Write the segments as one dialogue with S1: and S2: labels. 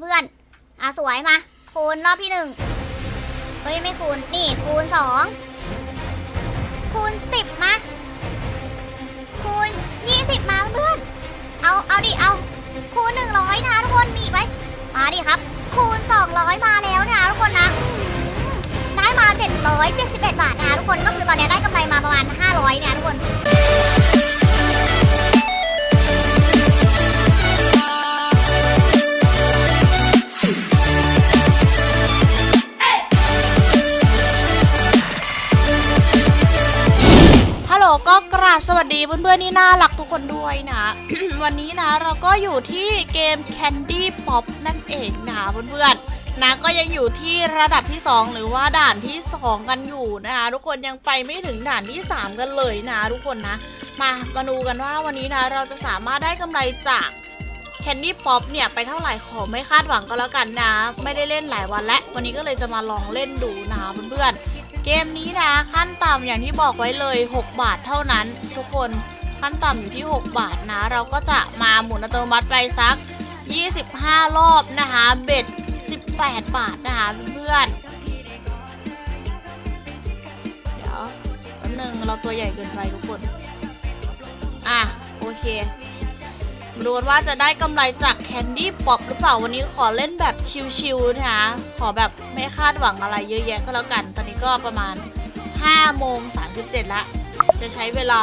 S1: เพื่อนอะสวยมาคูณรอบที่หนึ่งเฮ้ยไม่คูณนี่คูณสองคูณสิบมาคูณยี่สิบมาเพื่อนเอาเอาดิเอาคูณหนึ่งร้อยนะทุกคนมีไหมมาดิครับ คูณสองร้อยมาแล้วนะทุกคนนะได้มาเจ็ดร้อยเจ็ดสิบเอ็ดบาทนะคะทุกคนก็คือตอนนี้ได้กำไรมาประมาณห้าร้อยเนี่ยทุกคน
S2: วัสดีเพื่อนๆนี่น่ารักทุกคนด้วยนะ วันนี้นะเราก็อยู่ที่เกม Candy Pop นั่นเองนะเพื่อนๆนะก็ยังอยู่ที่ระดับที่ 2 หรือว่าด่านที่ 2 กันอยู่นะคะทุกคนยังไปไม่ถึงด่านที่ 3 กันเลยนะทุกคนนะ มามาดูกันว่าวันนี้นะเราจะสามารถได้กำไรจาก Candy Pop เนี่ยไปเท่าไหร่ขอไม่คาดหวังก็แล้วกันนะ ไม่ได้เล่นหลายวันแล้ววันนี้ก็เลยจะมาลองเล่นดูนะเพื่อนๆ เกมนี้นะขั้นต่ำอย่างที่บอกไว้เลย 6 บาทเท่านั้น ทุกคนขั้นต่ำอยู่ที่ 6 บาทนะ เราก็จะมาหมุนอัตโนมัติไปสัก 25 รอบนะคะเบ็ด 18 บาทนะคะเพื่อนเดี๋ยวแป๊บนึงเราตัวใหญ่เกินไปทุกคน อะ โอเค มาดูกันว่าจะได้กำไรจากแคนดี้ป๊อปหรือเปล่าวันนี้ขอเล่นแบบชิลๆนะคะขอแบบไม่คาดหวังอะไรเยอะแยะก็แล้วกัน ตอนนี้ก็ประมาณ5โมง37แล้วจะใช้เวลา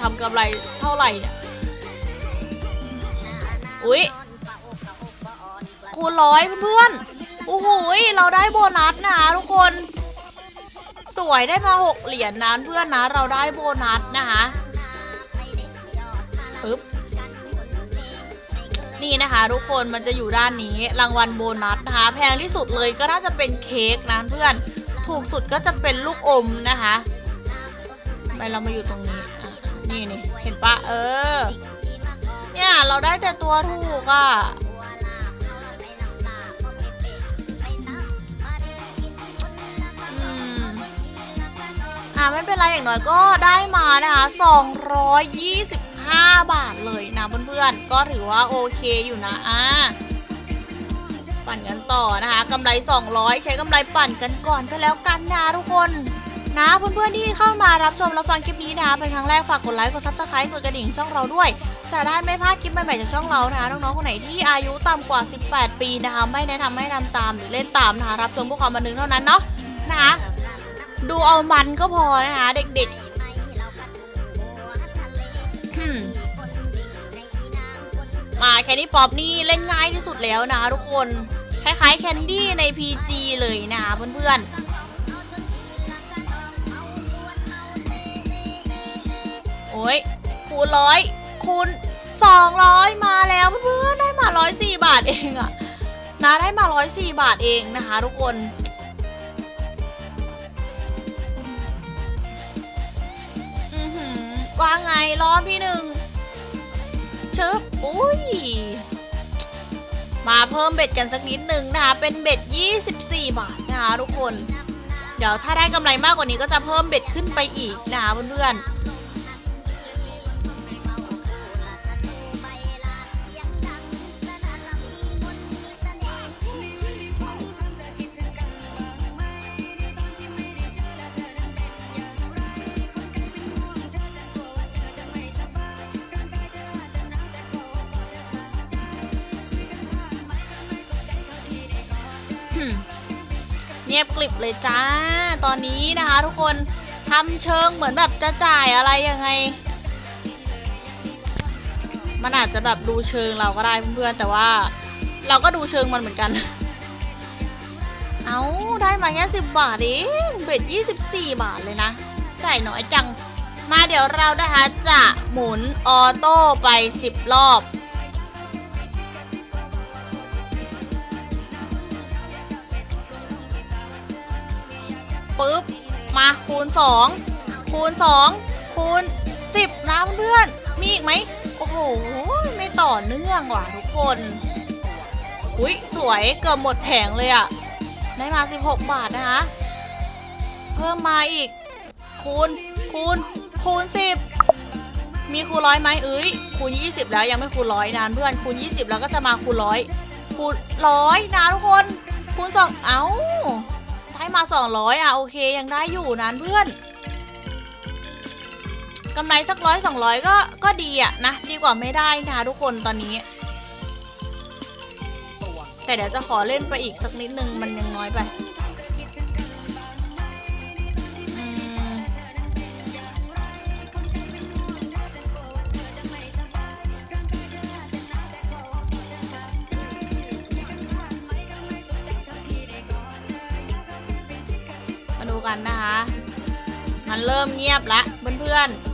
S2: ทำกำไรเท่าไหร่เนี่ยอุ๊ยคูณร้อยเพื่อนๆโอ้โหเราได้โบนัสนะคะทุกคน สวยได้มา 6 เหรียญนะเพื่อนนะ เราได้โบนัสนะคะ นี่นะคะ ทุกคนมันจะอยู่ด้านนี้รางวัลโบนัสนะคะ แพงที่สุดเลยก็น่าจะเป็นเค้กนะเพื่อน ถูกสุดก็จะเป็นลูกอมนะคะไปเรามาอยู่ตรงนี้นี่นี่เห็นปะเออ เนี่ยเราได้แต่ตัวถูกอะ่ะอืมอ่าไม่เป็นไรอย่างน้อยก็ได้มานะคะ 5 บาทเลยนะเพื่อนๆ ก็ถือว่าโอเคอยู่นะอ่าปั่นกันต่อนะคะกำไร 200 ใช้กำไรปั่นกันก่อนก็แล้วกันนะทุกคนนะเพื่อนๆที่เข้ามารับชมรับฟังคลิปนี้นะเป็นครั้งแรกฝากกดไลค์กดซับสไครต์กดกระดิ่งช่องเราด้วย จะได้ไม่พลาดคลิปใหม่ๆจากช่องเรานะคะน้องๆคนไหนที่อายุต่ำกว่า 18 ปีนะคะไม่แนะนำให้ทำตามหรือเล่นตามนะคะรับชมเพื่อความบันเทิงเท่านั้นเนาะนะคะดูเอามันก็พอนะคะเด็กๆ มาแคนดี้ป๊อปนี่เล่นง่ายที่สุดแล้วนะทุกคน คล้ายๆแคนดี้ใน PG เลยนะเพื่อนๆโอ้ยคูณร้อยคูณสองร้อยมาแล้วเพื่อนๆได้มาร้อยสี่บาทเองอะนะได้มาร้อยสี่บาทเองนะคะทุกคน ว่าไงล้อพี่หนึ่งชึบอุ้ย มาเพิ่มเบ็ดกันสักนิดหนึ่งนะคะ เป็นเบ็ด 24 บาทนะคะทุกคน เดี๋ยวถ้าได้กำไรมากกว่านี้ก็จะเพิ่มเบ็ดขึ้นไปอีกนะคะเพื่อนๆ เงียบกลิบเลยจ้า ตอนนี้นะคะทุกคนทำเชิงเหมือนแบบจะจ่ายอะไรยังไง มันอาจจะแบบดูเชิงเราก็ได้เพื่อนๆแต่ว่า เราก็ดูเชิงมันเหมือนกัน เอาได้มาแค่สิบบาทเองเบ็ดยี่สิบสี่บาทเลยนะ จ่ายน้อยจัง มาเดี๋ยวเรานะคะจะหมุนออโต้ไปสิบรอบ ปุ๊บมาคูณ 2 คูณ 2 คูณ 10 นะเพื่อนมีอีกไหมโอ้โห ไม่ต่อเนื่องว่ะทุกคนอุ้ยสวยเกือบหมดแผงเลยอะได้มา 16 บาทนะคะ เพิ่มมาอีก คูณคูณคูณ 10 มีคูณร้อยไหมเอ้ยคูณ 20 แล้วยังไม่คูณร้อยนานเพื่อนคูณ 20 แล้วก็จะมาคูณร้อยคูณร้อยนะทุกคน คูณสองเอ้า ได้มาสองร้อยอะ โอเค ยังได้อยู่นะเพื่อนกำไรสักร้อยสองร้อยก็ก็ดีอะนะ ดีกว่าไม่ได้นะทุกคนตอนนี้ แต่เดี๋ยวจะขอเล่นไปอีกสักนิดนึงมันยังน้อยไป กันนะคะ มันเริ่มเงียบละเพื่อนๆ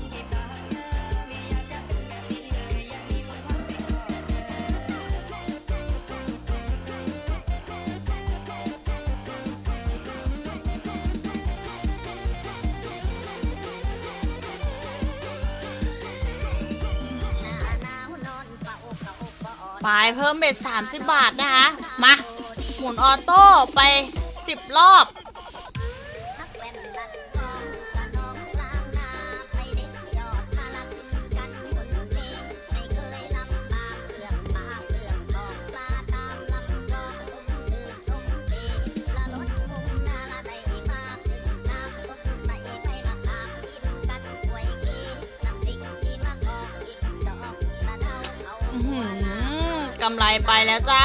S2: ไปเพิ่มเบ็ด30 บาทนะคะ มา หมุนออโต้ไป 10 รอบำไรไปแล้วจ้า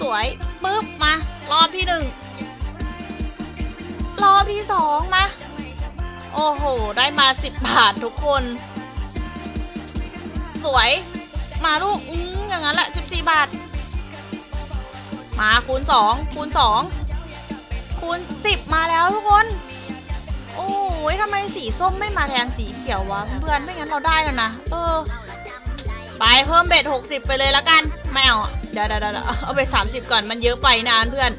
S2: สวยปึ๊บมา รอบที่หนึ่งรอบที่สองมา โอ้โห ได้มา10บบาททุกคน สวยมาลูก อืมอย่างนั้นแหละ14บสี่บาท มาคูณ2คูณ2 คูณ10 มาแล้วทุกคน โอ้ยทำไมสีส้มไม่มาแทนสีเขียววะเพื่อนไม่งั้นเราได้แล้วนะ เออ ไปเพิ่มเบ็ด60 ไปเลยละกัน ไม่เอาอะเดี๋ยวเดี๋ยวเดี๋ยวเอาไป 30 ก่อนมันเยอะไปนะเพื่อน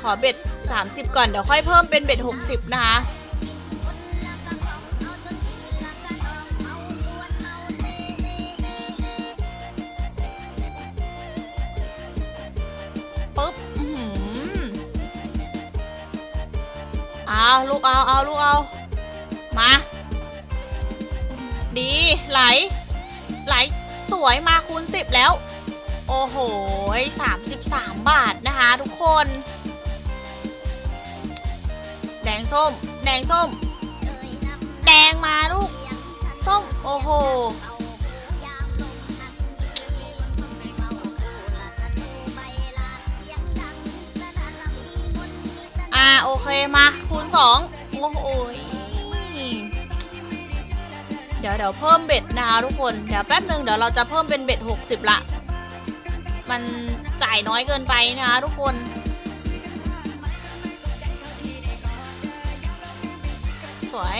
S2: ขอเบ็ด30 ก่อนเดี๋ยวค่อยเพิ่มเป็นเบ็ด60 นะคะ เอาลูกเอาเอาลูกเอา มา ดีไหล ไหลสวยมาคูณ10 แล้ว โอ้โห33 บาทนะคะ ทุกคน แดงส้ม แดงส้ม แดงมาลูก ส้ม โอ้โห เคมาคูณสองโอ้โหเดี๋ยวเดี๋ยวเพิ่มเบ็ดนะคะทุกคน เดี๋ยวแป๊บหนึ่งเดี๋ยวเราจะเพิ่มเป็นเบ็ด60ละ มันจ่ายน้อยเกินไปนะคะทุกคนสวย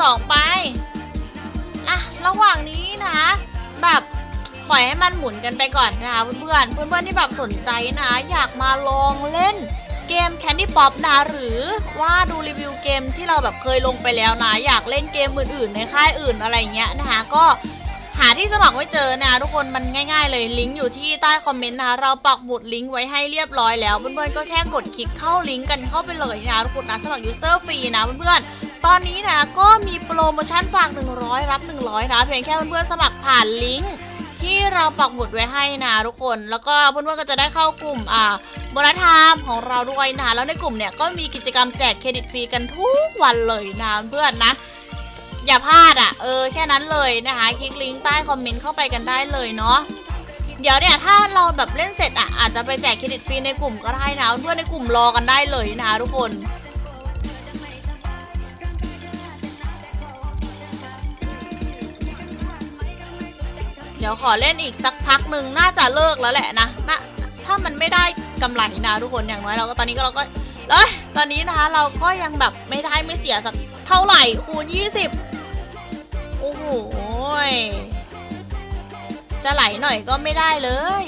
S2: สองไปนะระหว่างนี้นะแบบปล่อยให้มันหมุนกันไปก่อนนะคะเพื่อนเพื่อนเพื่อนที่แบบสนใจนะ อยากมาลองเล่นเกม Candy Pop นะหรือว่าดูรีวิวเกมที่เราแบบเคยลงไปแล้วนะ อยากเล่นเกมอื่นๆ ในค่ายอื่นอะไรเงี้ยนะคะก็หาที่สมัครไว้เจอนะทุกคนมันง่ายๆเลยลิงก์อยู่ที่ใต้คอมเมนต์นะเราปักหมุดลิงก์ไว้ให้เรียบร้อยแล้วเพื่อนๆก็แค่กดคลิกเข้าลิงก์กันเข้าไปเลยนะทุกคนนะสมัครยูเซอร์ฟรีนะเพื่อน ตอนนี้นะก็มีโปรโมชั่นฝาก 100 รับ 100 นะ เพียงแค่เพื่อนๆสมัครผ่านลิงก์ที่เราปักหมุดไว้ให้นะทุกคน แล้วก็เพื่อนๆก็จะได้เข้ากลุ่มอ่าบรธรรมของเราด้วยนะแล้วในกลุ่มเนี่ยก็มีกิจกรรมแจกเครดิตฟรีกันทุกวันเลยนะเพื่อนนะ อย่าพลาดอะเออแค่นั้นเลยนะคะคลิกลิงก์ใต้คอมเมนต์เข้าไปกันได้เลยเนาะเดี๋ยวเนี่ยถ้าเราแบบเล่นเสร็จอะอาจจะไปแจกเครดิตฟรีในกลุ่มก็ได้นะเพื่อนในกลุ่มรอกันได้เลยนะคะทุกคน เดี๋ยวขอเล่นอีกสักพักหนึ่งน่าจะเลิกแล้วแหละนะนะถ้ามันไม่ได้กำไรนะทุกคนอย่างน้อยเราก็ตอนนี้ก็เราก็เอ้ยตอนนี้นะคะเราก็ยังแบบไม่ได้ไม่เสียสักเท่าไหร่คูณ20โอ้โหจะไหลหน่อยก็ไม่ได้เลย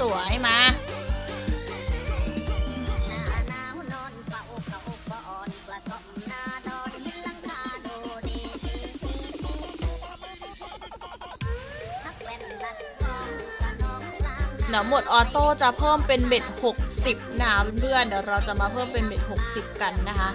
S2: สวยมา เดี๋ยวหมดออโต้จะเพิ่มเป็นเบ็ด 60นะเพื่อนเดี๋ยวเราจะมาเพิ่มเป็นเบ็ด 60 กันนะคะ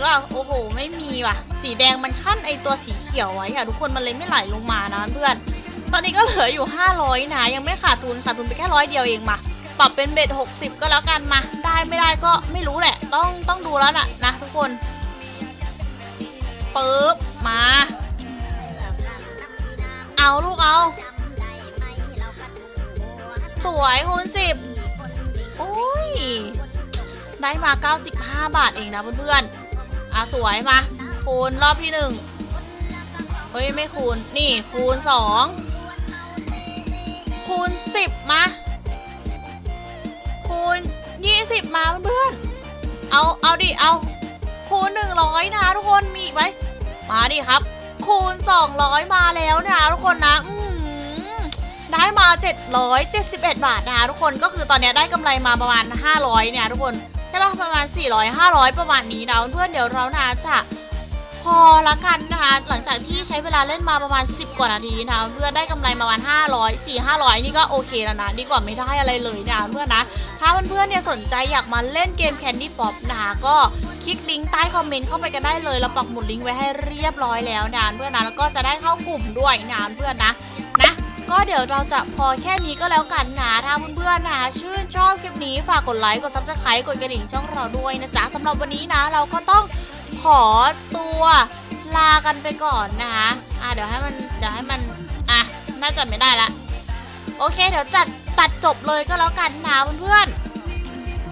S2: มีอีกว่าโอ้โห ไม่มีว่ะ สีแดงมันขั้นไอตัวสีเขียวไว้ค่ะ ทุกคนมันเลยไม่ไหลลงมานะเพื่อน ตอนนี้ก็เหลืออยู่ 500 นะ ยังไม่ขาดทุนขาดทุนไปแค่ร้อยเดียวเองมาปรับเป็นเบ็ด60 ก็แล้วกันมา ได้ไม่ได้ก็ไม่รู้แหละ ต้องต้องดูแล้วล่ะนะทุกคนปึ๊บมา เอาลูกเอา สวยคูณสิบโอ้ย ได้มา 95 บาทเองนะเพื่อนๆ อะสวยมา คูณรอบที่หนึ่งเฮ้ย ไม่คูณ นี่คูณสองคูณสิบมา คูณยี่สิบมาเพื่อนๆ เอา เอาดิ เอา คูณหนึ่งร้อยนะทุกคน มีอีกไหมมาดิครับ คูณ200มาแล้วนะทุกคนนะอืมได้มา 771 บาทนะคะทุกคนก็คือตอนเนี้ยได้กำไรมาประมาณ 500 เนี่ยทุกคน ใช่ป่ะประมาณ 400 500 ประมาณนี้นะเพื่อนเดี๋ยวเรานะจะพอละกันนะคะหลังจากที่ใช้เวลาเล่นมาประมาณ 10 กว่านาทีนะเพื่อนได้กำไรมาประมาณ 500 4 500 นี่ก็โอเคแล้วนะดีกว่าไม่ได้อะไรเลยนะเพื่อนนะ ถ้าเพื่อนๆเนี่ยสนใจอยากมาเล่นเกม Candy Pop นะคะก็คลิกลิงก์ใต้คอมเมนต์เข้าไปกันได้เลยเราปักหมุดลิงก์ไว้ให้เรียบร้อยแล้วนะเพื่อนนะแล้วก็จะได้เข้ากลุ่มด้วยนะเพื่อนนะ ก็เดี๋ยวเราจะพอแค่นี้ก็แล้วกันนะถ้าเพื่อนๆนะชื่นชอบคลิปนี้ฝากกดไลค์กดซับสไครต์กดกระดิ่งช่องเราด้วยนะจ๊ะสำหรับวันนี้นะ เราก็ต้องขอตัวลากันไปก่อนนะคะอะเดี๋ยวให้มันเดี๋ยวให้มันอะน่าจะไม่ได้ละโอเค เดี๋ยวจัดตัดจบเลยก็แล้วกันนะเพื่อนๆ